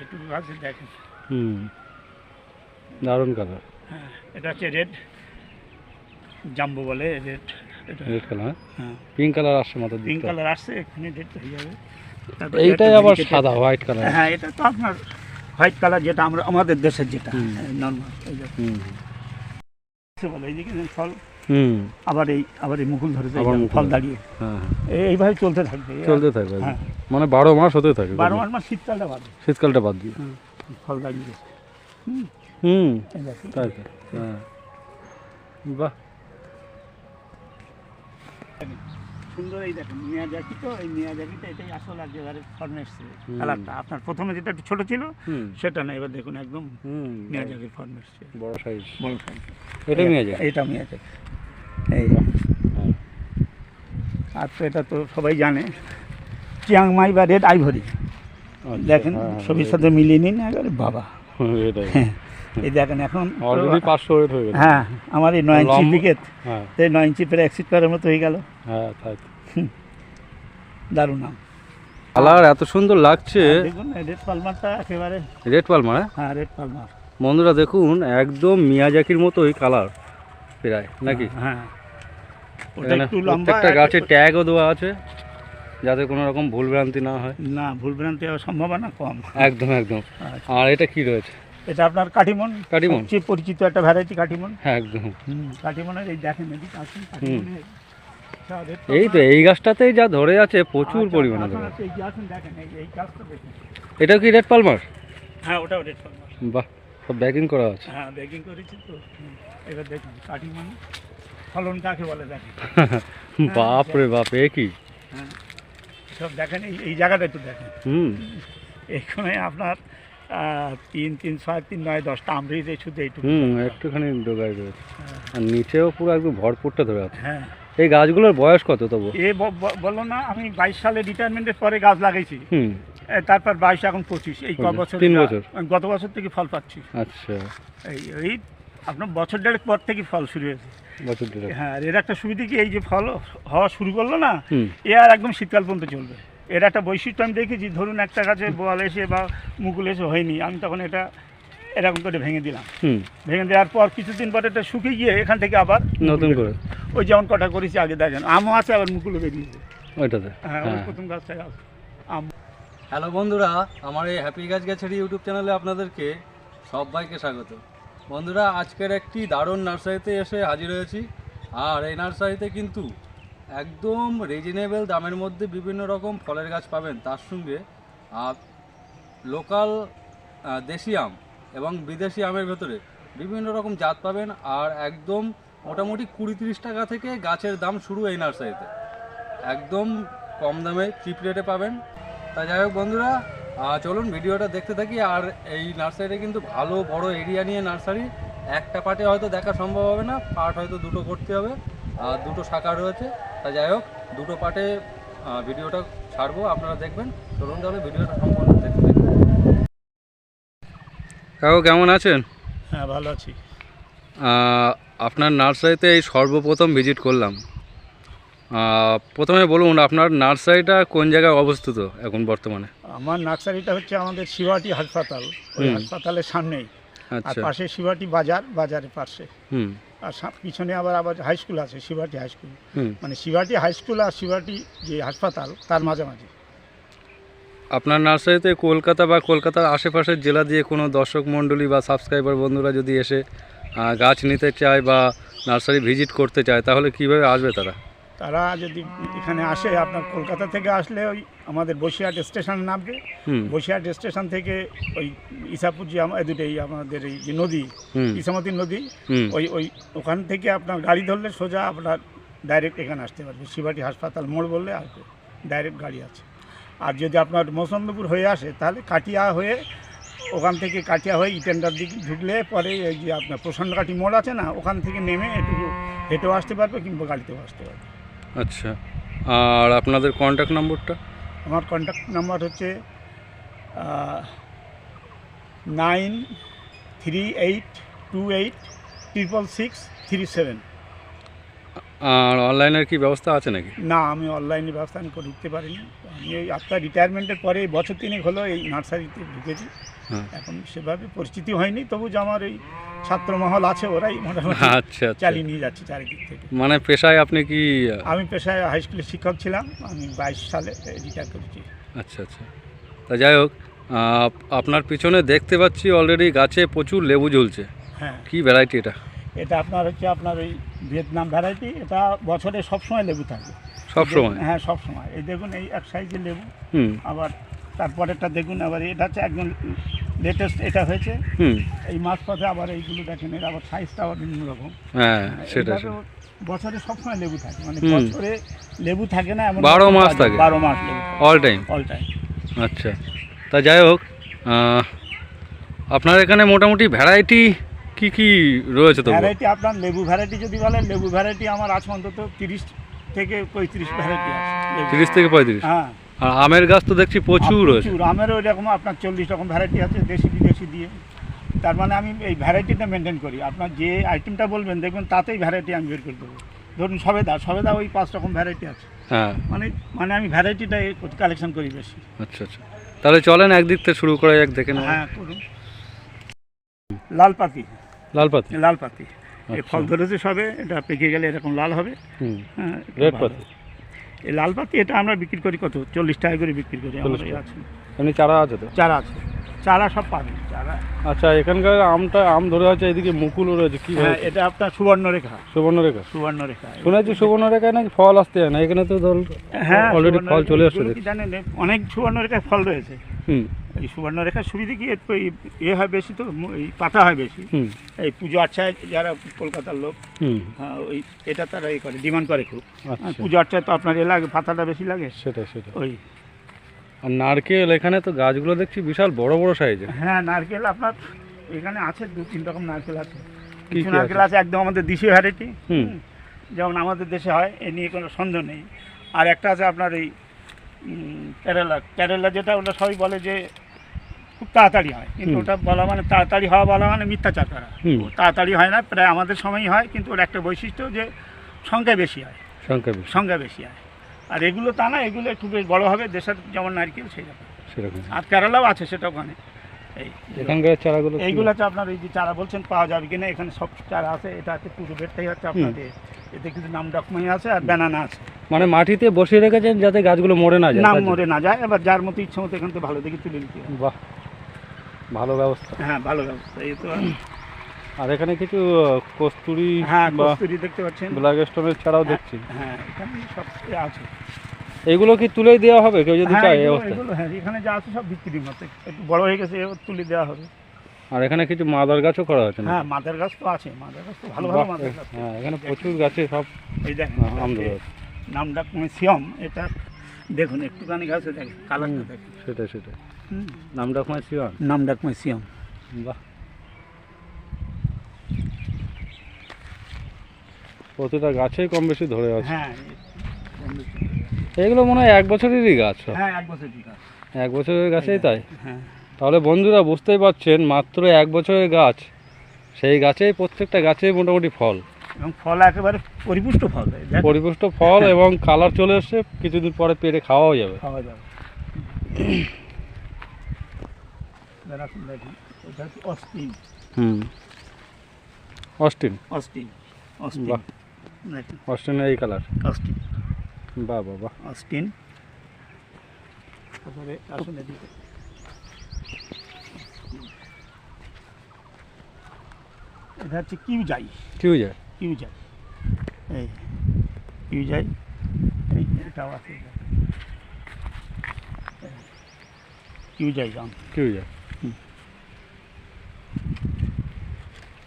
একটু আছে দেখেন। হুম। দারুণ কালার। হ্যাঁ এটা হচ্ছে রেড জাম্বো বলে রেড এটা। রেড কালার হ্যাঁ? পিঙ্ক কালার আসছে মাথার পিঙ্ক কালার আসছে এখানে রেড হয়ে যাবে। এইটাই আবার সাদা হোয়াইট কালার। হ্যাঁ এটা তো আপনার হোয়াইট কালার যেটা আমরা আমাদের দেশের যেটা। নর্মাল এই যে। হুম। বলে এইদিকে ফল। হুম আবার এই আবার এই মুকুল ধরে ফল দাঁড়িয়ে। হ্যাঁ এই- এইভাবে চলতে থাকবে। চলতে থাকবে। হ্যাঁ। মানে বারো মাস হতে থাকে। বারো মাস মাস শীতকালটা বাদে শীতকালটা বাদ দিয়ে। ফল দাঁড়িয়ে। হুম। হুম। তাই হ্যাঁ। বাহ। সুন্দর এই দেখেন মিয়াজাকি তো এই মিয়াজাকিটা এটাই আসল আর যেবারে ফর্মে এসছে কালারটা। আপনার প্রথমে যেটা একটু ছোট ছিল সেটা না এবার দেখুন একদম হুম। মিয়াজাকির ফর্মে এসছে। বড় সাইজ। বড় size। এটা যায় এটা মিয়াজাকি এই। আর তো এটা তো সবাই জানে চিয়াংমাই বা রেড আইভরি। আচ্ছা, দেখেন হ্যাঁ, হ্যাঁ, ছবির সাথে মিলিয়ে নিন একেবারে বাবা। হ্যাঁ, এই দেখেন এখন অলরেডি পাঁচশো ওয়েট হয়ে হ্যাঁ আমার এই নয় ইঞ্চি উইকেট হ্যাঁ। এই নয় ইঞ্চি প্রায় এক্সিট করার মতো হয়ে গেল। হ্যাঁ দারুণ নাম কালার এত সুন্দর লাগছে। দেখুন রেড পালমারটা একেবারে রেড পালমা হ্যাঁ? হ্যাঁ রেড পালমার। বন্ধুরা দেখুন একদম মিয়াজাকির মতোই কালার প্রায় নাকি? হ্যাঁ। ওটা একটু লম্বা প্রত্যেকটা এক- গাছে ট্যাগও দেওয়া আছে যাতে কোনো রকম ভুল ভ্রান্তি না হয়। না ভুল ভ্রান্তি হওয়ার সম্ভাবনা কম। একদম একদম। আচ্ছা। আর এটা কি রয়েছে? এটা আপনার কাটিমন কাটিমন? সবচেয়ে পরিচিত একটা ভ্যারাইটি কাটিমন হ্যাঁ একদম। হুম কাটিমনের এই দেখেন এদিকে আসুন এই তো এই গাছটাতেই যা ধরে আছে প্রচুর আচ্ছা, পরিমাণে এটা কি রেড পালমার হ্যাঁ ওটাও রেড পালমার বাহ সব ব্যাকিং করা আছে। হ্যাঁ বেকিং করেছি তো। এবার দেখুন কাটিমন ফলন কাকে বলে দেখেন? বাপ রে বাপ এ কি? হ্যাঁ। সব দেখেন এই জায়গাটা একটু দেখেন। হুম। এখানে আপনার তিন তিন ছয় তিন নয় দশটা আমরিজ এই শুধু এইটুকু। হুম একটুখানি ডোগায় রয়েছে। আর নিচেও পুরো একদম ভরপুরটা ধরে আছে। হ্যাঁ। এই গাছগুলোর বয়স কত তবু? এ ব- ব- না আমি বাইশ সালে রিটায়ারমেন্টের পরে গাছ লাগাইছি। তারপর বাইশ এখন পঁচিশ। এই ক বছর তিন বছর। গত বছর থেকে ফল পাচ্ছি। আচ্ছা। এই এই আপনার বছর দেড়েক পর থেকে ফল শুরু হয়েছে। বছর দেড়েক। হ্যাঁ আর এর একটা সুবিধা কি এই যে ফল হওয়া শুরু করল না এ আর একদম শীতকাল পর্যন্ত চলবে। এর একটা বৈশিষ্ট্য আমি দেখেছি ধরুন একটা গাছে বল এসে বা মুকুল এসে হয়নি আমি তখন এটা এরকম করে ভেঙে দিলাম। হুম। ভেঙে দেওয়ার পর কিছুদিন পরে এটা শুকিয়ে গিয়ে এখান থেকে আবার নতুন করে। ওই যেমন কটা করেছি আগে দেখেন আমও আছে আবার মুকুলও বেরিয়েছে ওইটাতে। হ্যাঁ ওই হ্যাঁ। প্রথম গাছটা আছে। আম। হ্যালো বন্ধুরা আমার এই হ্যাপি গাছ গাছের ইউটিউব চ্যানেলে আপনাদেরকে সবাইকে স্বাগত। বন্ধুরা, আজকের একটি দারুণ নার্সারিতে এসে হাজির হয়েছি। আর এই নার্সারিতে কিন্তু একদম রিজনেবল দামের মধ্যে বিভিন্ন রকম ফলের গাছ পাবেন। তার সঙ্গে, আর লোকাল দেশি আম এবং বিদেশি আমের ভেতরে বিভিন্ন রকম জাত পাবেন। আর একদম মোটামুটি কুড়ি তিরিশ টাকা থেকে গাছের দাম শুরু এই নার্সারিতে। একদম কম দামে চিপ রেটে পাবেন। তা যাই হোক বন্ধুরা চলুন ভিডিওটা দেখতে থাকি আর এই নার্সারিটা কিন্তু ভালো বড় এরিয়া নিয়ে নার্সারি। একটা পার্টে হয়তো দেখা সম্ভব হবে না পার্ট হয়তো দুটো করতে হবে আর দুটো শাখা রয়েছে। তা যাই হোক দুটো পার্টে ভিডিওটা ছাড়বো আপনারা দেখবেন। চলুন তাহলে ভিডিওটা সম্পূর্ণ দেখতে থাকি। কাকু কেমন আছেন? হ্যাঁ ভালো আছি। আপনার নার্সারিতে এই সর্বপ্রথম ভিজিট করলাম। প্রথমে বলুন আপনার নার্সারিটা কোন জায়গায় অবস্থিত এখন বর্তমানে? আমার নার্সারিটা হচ্ছে আমাদের শিবাটি হাসপাতাল। ওই হাসপাতালের সামনেই। আর আচ্ছা। পাশে শিবাটি বাজার বাজারের পাশে। হুম। আর পিছনে আবার আবার হাই স্কুল আছে শিবাটি হাই স্কুল মানে শিবাটি হাই স্কুল আর শিবাটি যে হাসপাতাল তার মাঝামাঝি। আপনার নার্সারিতে কলকাতা বা কলকাতার আশেপাশের জেলা দিয়ে কোনো দর্শক মণ্ডলী বা সাবস্ক্রাইবার বন্ধুরা যদি এসে গাছ নিতে চায় বা নার্সারি ভিজিট করতে চায় তাহলে কীভাবে আসবে তারা? তারা যদি এখানে আসে আপনার কলকাতা থেকে আসলে ওই আমাদের বসিরহাট স্টেশন নামবে। বসিরহাট স্টেশন থেকে ওই ইসাপুর যে আমার দুটোই আমাদের এই যে নদী ইসামতি নদী ওই ওই ওখান থেকে আপনার গাড়ি ধরলে সোজা আপনার ডাইরেক্ট এখানে আসতে পারবে। শিবাটি হাসপাতাল মোড় বললে আসবে ডাইরেক্ট গাড়ি আছে। আর যদি আপনার মৌসম্বিপুর হয়ে আসে তাহলে কাটিয়া হয়ে ওখান থেকে কাটিয়া হয়ে ইটেন্ডার দিকে ঢুকলে পরে এই যে আপনার প্রসন্নকাঠি মোড় আছে না ওখান থেকে নেমে একটু হেঁটেও আসতে পারবে কিংবা গাড়িতেও আসতে পারবে। আচ্ছা। আর আপনাদের কন্ট্যাক্ট নম্বরটা আমার কন্ট্যাক্ট নাম্বার হচ্ছে nine three eight two eight triple six three seven আর অনলাইনের কি ব্যবস্থা আছে নাকি? না আমি অনলাইনে ব্যবস্থা আমি করে দিতে পারিনি। এই আপনার রিটায়ারমেন্টের পরে বছর তিনেক হলো এই নার্সারিতে ঢুকেছি। হ্যাঁ। এখন সেভাবে পরিস্থিতি হয়নি তবু যে আমার এই ছাত্রমহল আছে ওরাই মোটামুটি আচ্ছা আচ্ছা। চালিয়ে নিয়ে যাচ্ছে চারিদিক থেকে। মানে পেশায় আপনি কি আমি পেশায় হাই স্কুলের শিক্ষক ছিলাম আমি বাইশ সালে রিটায়ার করেছি। আচ্ছা আচ্ছা। তা যাই হোক আপনার পিছনে দেখতে পাচ্ছি অলরেডি গাছে প্রচুর লেবু ঝুলছে হ্যাঁ। কী ভ্যারাইটি এটা? এটা আপনার হচ্ছে আপনার ওই ভিয়েতনাম ভ্যারাইটি এটা বছরে সবসময় লেবু থাকে। সব সময়? হ্যাঁ সব সময়। এই দেখুন এই এক সাইজের লেবু। হুম। আবার তারপরেরটা দেখুন আবার এটা হচ্ছে একদম লেটেস্ট এটা হয়েছে। হুম। এই মাছ পথে আবার এইগুলো দেখেন এর আবার সাইজটা আবার বিভিন্ন রকম হ্যাঁ সেটা এইভাবে সেটা। বছরে সবসময় লেবু থাকে। মানে বছরে লেবু থাকে না এমন বারো মাস থাকে। বারো মাস অল টাইম অল টাইম আচ্ছা। তা যাই হোক আপনার এখানে মোটামুটি ভ্যারাইটি কি কি রয়েছে তো ভ্যারাইটি আপনার লেবু ভ্যারাইটি যদি বলেন লেবু ভ্যারাইটি আমার আছে অন্তত তিরিশ থেকে পঁয়ত্রিশ ভ্যারাইটি আছে তিরিশ থেকে পঁয়ত্রিশ? হ্যাঁ। আর আমের গাছ তো দেখছি প্রচুর রয়েছে। প্রচুর। আমেরও এরকম আপনার চল্লিশ রকম ভ্যারাইটি আছে দেশি বিদেশি দিয়ে। তার মানে আমি এই ভ্যারাইটিটা মেনটেন করি। আপনার যে আইটেমটা বলবেন দেখবেন তাতেই ভ্যারাইটি আমি বের করে দেবো। ধরুন সবেদা সবেদা ওই পাঁচ রকম ভ্যারাইটি আছে। হ্যাঁ। মানে মানে আমি ভ্যারাইটিটাই কালেকশন করি বেশি। আচ্ছা আচ্ছা। তাহলে চলেন একদিক থেকে শুরু করা যাক দেখে হ্যাঁ করুন। লাল পাতি। লালপাতি লাল পাতি। এই আচ্ছা। ফল ধরেছে সবে এটা পেকে গেলে এরকম লাল হবে। হুম। হ্যাঁ। এই লাল পাতি এটা আমরা বিক্রি করি কত? চল্লিশ টাকা করে বিক্রি করি আমার 40 এই টাকা। আছে। এমনি চারা আছে তো? চারা আছে। চারা সব পাবেন। চারা। আচ্ছা এখানকার আমটা আম ধরে আছে এদিকে মুকুলও রয়েছে কি হ্যাঁ এটা আপনার সুবর্ণরেখা। সুবর্ণরেখা? সুবর্ণরেখা। শুনেছি সুবর্ণরেখায় নাকি ফল আসতে হয় না এখানে তো ধর হ্যাঁ অলরেডি ফল চলে আসছে জানেন অনেক সুবর্ণরেখায় ফল রয়েছে। হুম। এই সুবর্ণরেখার সুবিধা কি? এই এ হয় বেশি তো? এই পাতা হয় বেশি? এই পুজো আর্চায় যারা কলকাতার লোক হুম। হ্যাঁ, ওই এটা তারা করে ডিমান্ড করে খুব। আচ্ছা। পুজো আর্চায় তো আপনার এ লাগে পাতাটা বেশি লাগে? সেটাই সেটা ওই। আর নারকেল এখানে তো গাছগুলো দেখছি বিশাল বড় বড় সাইজের হ্যাঁ নারকেল আপনার এখানে আছে দু তিন রকম নারকেল আছে। কিছু নারকেল আছে? একদম আমাদের দেশীয় ভ্যারাইটি হুম। যেমন আমাদের দেশে হয় এ নিয়ে কোনো সন্দেহ নেই। আর একটা আছে আপনার এই কেরালা কেরালা যেটা ওটা সবাই বলে যে খুব তাড়াতাড়ি হয়। কিন্তু ওটা বলা মানে তাড়াতাড়ি হওয়া বলা মানে মিথ্যাচার করা। তাড়াতাড়ি হয় না প্রায় আমাদের সময়ই হয় কিন্তু ওর একটা বৈশিষ্ট্য যে সংখ্যা বেশি হয়। সংখ্যা বেশি। সংখ্যা বেশি হয়। আর এগুলো তা না এগুলো একটু বেশ বড়ো হবে দেশের যেমন নারকেল সেই রকম সেরকম। আর কেরালাও আছে সেটা ওখানে। এই এখানকার চারাগুলো? এইগুলো হচ্ছে আপনার এই যে চারা বলছেন পাওয়া যাবে কিনা এখানে সব চারা আছে এটা হচ্ছে পুরো বেডটাই হচ্ছে আপনাদের। এতে কিন্তু নাম ডকুমেন্ট আছে আর ব্যানানা আছে। মানে মাটিতে বসিয়ে রেখেছেন যাতে গাছগুলো মরে না যায় তো? মরে না যায় এবার যার মতো ইচ্ছা মতো এখান থেকে ভালো দেখে তুলে নিতে বাহ। ভালো ব্যবস্থা। হ্যাঁ ভালো ব্যবস্থা। এই তো আর এখানে কিছু কস্তুরি হ্যাঁ কস্তুরি দেখতে পাচ্ছেন। ব্ল্যাক স্টোনের ছাড়াও দেখছি। হ্যাঁ এখানে সব আছে। এইগুলো কি তুলেই দেওয়া হবে? কেউ যদি হ্যাঁ চায় এই এগুলো- এগুলো হ্যাঁ এখানে যা আছে সব বিক্রির মতো একটু বড় হয়ে গেছে তুলে দেওয়া হবে। আর এখানে কিছু মাদার গাছও করা হয়েছে হ্যাঁ মাদার গাছ তো আছে। মাদার গাছ তো ভালো ভালো মাদার গাছ। হ্যাঁ এখানে প্রচুর গাছে সব এই দেখেন হ্যাঁ। নামটা সিয়ম এটা দেখুন একটুখানি গাছে দেখেন কালারটা হুম। দেখেন। সেটাই সেটাই। নাম ডাকময় সিয়ম। বাহ। প্রতিটা গাছেই কম বেশি ধরে আছে। হ্যাঁ এগুলো মনে হয় এক বছরেরই গাছ। হ্যাঁ এক বছরের গাছেই তাই? হ্যাঁ। তাহলে বন্ধুরা বুঝতেই পারছেন মাত্র এক বছরের গাছ। সেই গাছেই প্রত্যেকটা গাছেই মোটামুটি ফল। এবং ফল একেবারে পরিপুষ্ট ফল পরিপুষ্ট ফল এবং কালার চলে এসছে কিছুদিন পরে পেটে খাওয়াও যাবে। খাওয়া যাবে। দেখুন দেখুন। এটা হচ্ছে অস্টিন। হুম। অস্টিন? অস্টিন। অস্টিন। বাহ। অস্টিনের এই কালার? অস্টিন। বাহ বাহ বাহ অস্টিন। তারপরে আসুন এদিকে। এটা হচ্ছে কিউ যাই কিউ যায় কিউ যাই এই কিউ যাই এই এটাও আছে। কিউ যাই জান কিউ যায় হুম।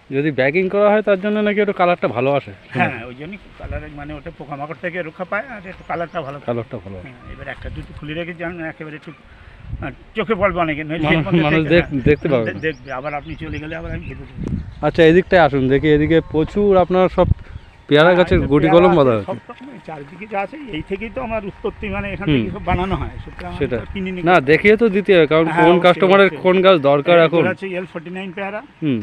যদি ব্যাগিং করা হয় তার জন্য নাকি একটু কালারটা ভালো আসে হ্যাঁ ওই জন্যই কালার মানে ওটা পোকামাকড় থেকে রক্ষা পায় আর একটু কালারটা ভালো কালারটা ভালো হ্যাঁ এবার একটা দুটো খুলে রেখে যান একেবারে একটু চোখে পড়বে অনেকে মানুষ- দেখতে পাবে দেখবে আবার আপনি চলে গেলে আবার আমি দেবো। আচ্ছা এদিকটায় আসুন দেখি এদিকে প্রচুর আপনার সব পেয়ারা গাছের হ্যাঁ, গুটি কলম আছে, বাঁধা রকমের চারিদিকে যা আছে এই থেকেই তো আমার উৎপত্তি মানে এখান থেকে সব বানানো হয় সেটা না। দেখিয়ে তো দিতে হবে কারণ হ্যাঁ, কোন কাস্টমারের কোন গাছ দরকার এখন আছে এল ফোর্টি নাইন পেয়ারা হুম।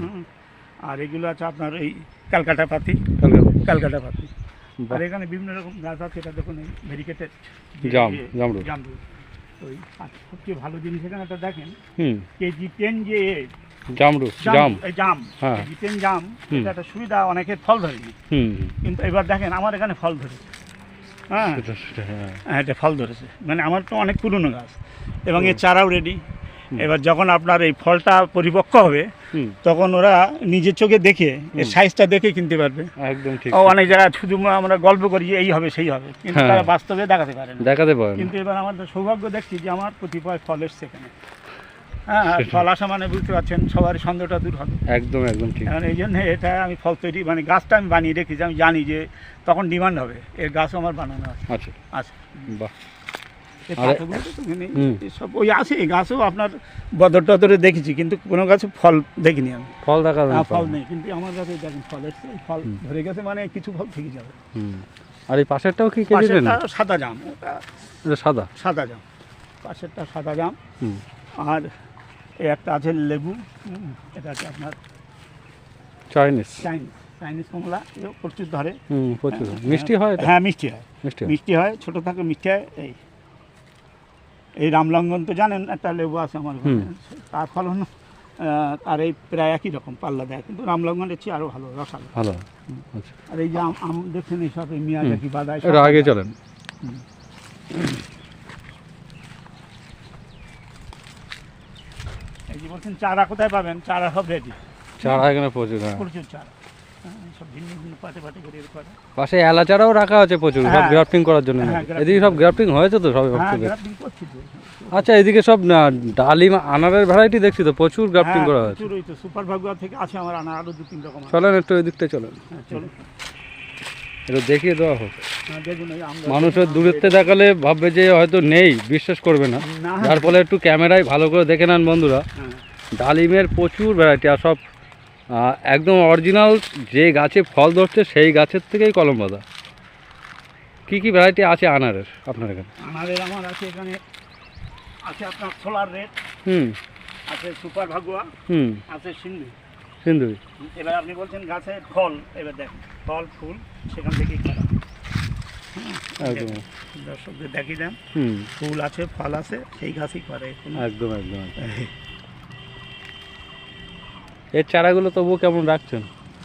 আর এগুলো আছে আপনার এই ক্যালকাটা পাতি। ক্যালকাটা পাতি। আর এখানে বিভিন্ন রকম গাছ আছে এটা দেখুন ভেরিকেটেড জাম, জামরুল। জামরুল ওই সবচেয়ে ভালো জিনিস এখানে একটা দেখেন কেজি টেন যে জাম জাম এই জাম হ্যাঁ। কেজি টেন জাম হুম। এটা একটা সুবিধা অনেকের ফল ধরেনি। কিন্তু এবার দেখেন আমার এখানে ফল ধরেছে। হ্যাঁ। হ্যাঁ। হ্যাঁ এটা ফল ধরেছে। মানে আমার তো অনেক পুরনো গাছ। এবং এর চারাও রেডি এবার যখন আপনার এই ফলটা পরিপক্ক হবে তখন ওরা নিজের চোখে দেখে এর সাইজটা দেখে কিনতে পারবে। একদম ঠিক। ও অনেক জায়গায় শুধু আমরা গল্প করি এই হবে সেই হবে। কিন্তু হ্যাঁ। তারা বাস্তবে দেখাতে পারে দেখাতে পারেন কিন্তু এবার আমাদের সৌভাগ্য দেখছি যে আমার কতিপয় ফল এসছে এখানে। হ্যাঁ ফল আসা মানে বুঝতে পারছেন সবার সন্দেহটা দূর হবে। একদম একদম ঠিক। এই জন্য এটা আমি ফল তৈরি মানে গাছটা আমি বানিয়ে রেখেছি আমি জানি যে তখন ডিমান্ড হবে। এর গাছও আমার বানানো আছে। আচ্ছা। আছে বাহ। সব ওই আছে গাছও আপনার বদর টদরে দেখেছি কিন্তু কোনো গাছে ফল দেখিনি আমি। ফল দেখা ফল নেই। কিন্তু আমার কাছে দেখেন ফল এসছে ফল ধরে গেছে মানে কিছু ফল থেকে যাবে। আর এই পাশেরটাও কি সাদা জাম ওটা সাদা? সাদা জাম পাশেরটা সাদা জাম। আর একটা আছে লেবু এটা আছে আপনার চাইনিজ। চাইনিজ চাইনিজ কমলা প্রচুর ধরে। প্রচুর। মিষ্টি হয় এটা? হ্যাঁ মিষ্টি হয়। মিষ্টি হয়। মিষ্টি হয় ছোটো থাকে মিষ্টি হয় এই এই রামলঙ্গন তো জানেন একটা লেবু আছে আমার ঘরে। তার ফলন আহ, তার এই প্রায় একই রকম পাল্লা দেয় কিন্তু রামলঙ্গনের চেয়ে আরও ভালো রসালো। ভালো। আচ্ছা। আর এই যে আম দেখছেন এই সব এই মিয়াজাকি এটা আগে চলেন। এই যে বলছেন চারা কোথায় পাবেন? চারা সব রেডি চারা এখানে প্রচুর হ্যাঁ। প্রচুর চারা। সব ভিন্ন ভিন্ন পাটে পাটে করে এর পাশে এলাচারাও রাখা আছে প্রচুর সব হ্যাঁ। গ্রাফটিং করার জন্য হ্যাঁ, এদিকে সব গ্রাফটিং হয়েছে তো সব হ্যাঁ গ্রাফটিং করছি তো। আচ্ছা এদিকে সব ডালিম আনারের ভ্যারাইটি দেখছি তো প্রচুর গ্রাফটিং হ্যাঁ, করা হয়েছে। প্রচুর তো সুপার ভাগুয়া থেকে আছে আমার আনা আরও দু তিন রকম চলেন একটু ওই দিকটা চলেন। হ্যাঁ, চলুন। এটা দেখিয়ে দেওয়া হোক। হ্যাঁ, মানুষের দূরত্বে দেখালে ভাববে যে হয়তো নেই বিশ্বাস করবে না। যার ফলে একটু ক্যামেরায় ভালো করে দেখে নেন বন্ধুরা। হ্যাঁ, ডালিমের প্রচুর ভ্যারাইটি আর সব একদম অরিজিনাল যে গাছে ফল ধরছে সেই গাছের থেকেই কলম বাঁধা। কী কী ভ্যারাইটি আছে আনারের আপনার এখানে? আনারের আমার আছে এখানে আছে আপনার সোলার রেড হুম। আছে সুপার ভাগুয়া হুম। আছে সিন্ধু। সিন্ধু এবার আপনি বলছেন গাছে ফল এবার দেখেন ফল ফুল সেখান থেকেই করা একদম। দর্শকদের দেখিয়ে দেন। হুম। ফুল আছে ফল আছে সেই গাছই করে। একদম একদম। এর চারাগুলো তবুও কেমন রাখছেন?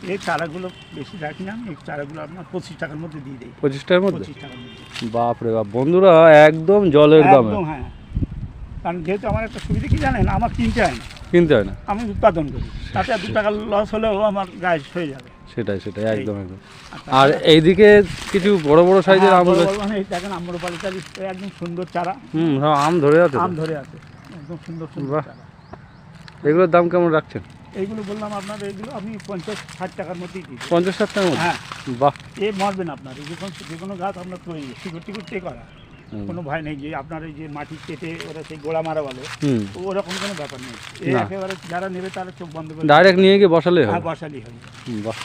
এই চারাগুলো বেশি রাখি না এই চারাগুলো আপনার পঁচিশ টাকার মধ্যে দিয়ে দিই। মধ্যে? পঁচিশ টাকার মধ্যে। বাপ রে বাপ বন্ধুরা একদম জলের দামে। একদম হ্যাঁ। কারণ যেহেতু আমার একটা সুবিধা কি জানেন? আমার কিনতে হয় না। কিনতে হয় না? আমি উৎপাদন করি। তাতে দু টাকা লস হলেও আমার গায়ে হয়ে যাবে। সেটাই সেটাই একদম একদম। আর এইদিকে কিছু বড় বড় সাইজের হ্যাঁ, আম গাছ- বড় মানে এই দেখেন আম্রপালিকার একদম সুন্দর চারা। হুম সব আম ধরে আছে আম ধরে আছে একদম সুন্দর সুন্দর। চারা। এগুলোর দাম কেমন রাখছেন? এইগুলো বললাম আপনার এইগুলো আমি পঞ্চাশ ষাট টাকার মধ্যেই দিই। পঞ্চাশ ষাট টাকার মধ্যে? হ্যাঁ। বাহ। এ মারবেন আপনার যে কোনো যে কোনো গাছ আপনার তৈরি টিকুর টিকুরতে করা। কোনো ভয় নেই যে আপনার এই যে মাটি কেটে ওরা সেই গোড়া মারা বলে। ওরকম কোনো ব্যাপার নেই। একেবারে যারা নেবে তারা চোখ বন্ধ করে ডাইরেক্ট নিয়ে গিয়ে বসালে হ্যাঁ হবে। বসালি হয় বাহ।